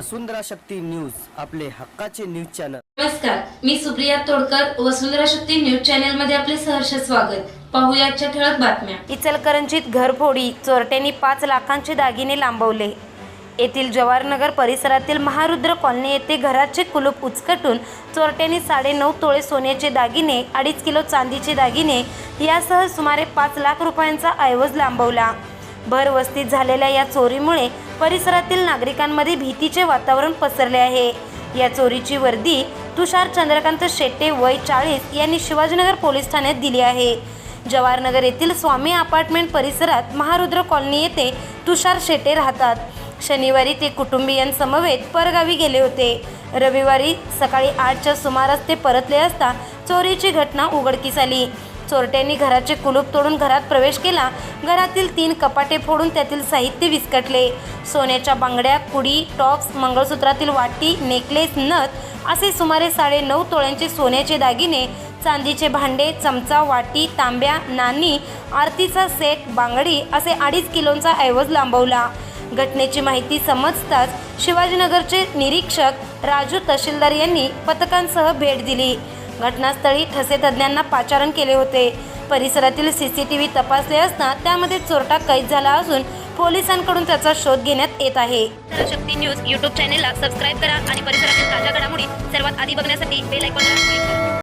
वसुंधरा Shakti news आपले हक्काचे news channel. नमस्कार मी सुप्रिया तोडकर वसुंधरा शक्ती न्यूज चॅनलमध्ये आपले सहर्ष स्वागत. पाहूया आजच्या ठळक बातम्या. इचलकरंजीत घरफोडी चोरट्यांनी पाच लाखांचे दागिने लांबवले. येथील जवाहरनगर परिसरातील महारुद्र कॉलनी येथे घराचे कुलूप उचकटून चोरट्यांनी साडेनऊ तोळे सोन्याचे दागिने अडीच किलो चांदीचे दागिने यासह सुमारे पाच लाख रुपयांचा ऐवज लांबवला. भरवस्तीत झालेल्या या चोरीमुळे परिसरातील नागरिकांमध्ये भीतीचे वातावरण पसरले आहे. या चोरीची वर्दी तुषार चंद्रकांत शेट्टे वय चाळीस यांनी शिवाजीनगर पोलीस ठाण्यात दिली आहे. जवाहरनगर येथील स्वामी अपार्टमेंट परिसरात महारुद्र कॉलनी येथे तुषार शेटे राहतात. शनिवारी ते कुटुंबियांसमवेत परगावी गेले होते. रविवारी सकाळी आठच्या सुमारास ते परतले असता चोरीची घटना उघडकीस आली. चोरट्यांनी घराचे कुलूप तोडून घरात प्रवेश केला. घरातील तीन कपाटे फोडून त्यातील साहित्य विस्कटले. सोन्याच्या बांगड्या कुडी टॉप्स मंगळसूत्रातील वाटी नेकलेस नथ असे सुमारे साडे नऊ तोळ्यांचे सोन्याचे दागिने चांदीचे भांडे चमचा वाटी तांब्या नाणी आरतीचा सेट बांगडी असे अडीच किलोंचा ऐवज लांबवला. घटनेची माहिती समजताच शिवाजीनगरचे निरीक्षक राजू तहसीलदार यांनी पथकांसह भेट दिली. घटनास्थळी ठसे तज्ज्ञांना पाचारण केले होते. परिसरातील सी सी टी व्ही तपासले असता त्यामध्ये चोरटा कैद झाला असून पोलिसांकडून त्याचा शोध घेण्यात येत आहे. शक्ती न्यूज यूट्यूब चॅनेलला सबस्क्राईब करा आणि परिसरातील ताज्या घडामोडी सर्वात आधी बघण्यासाठी बेल आयकॉनला